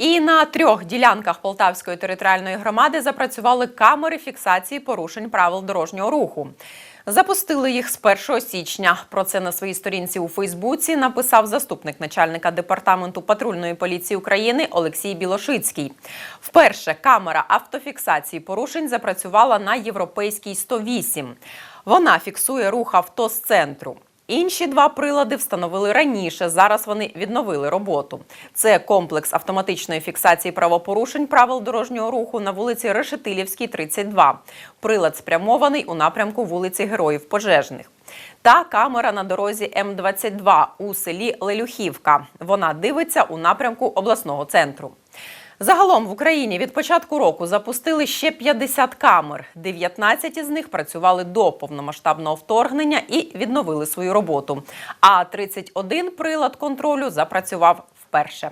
І на трьох ділянках Полтавської територіальної громади запрацювали камери фіксації порушень правил дорожнього руху. Запустили їх з 1 січня. Про це на своїй сторінці у Фейсбуці написав заступник начальника департаменту патрульної поліції України Олексій Білошицький. Вперше камера автофіксації порушень запрацювала на європейській 108. Вона фіксує рух авто з центру. Інші два прилади встановили раніше. Зараз вони відновили роботу. Це комплекс автоматичної фіксації правопорушень правил дорожнього руху на вулиці Решетилівській, 32. Прилад спрямований у напрямку вулиці Героїв Пожежних. Та камера на дорозі М22 у селі Лелюхівка. Вона дивиться у напрямку обласного центру. Загалом в Україні від початку року запустили ще 50 камер. 19 із них працювали до повномасштабного вторгнення і відновили свою роботу. А 31 прилад контролю запрацював вперше.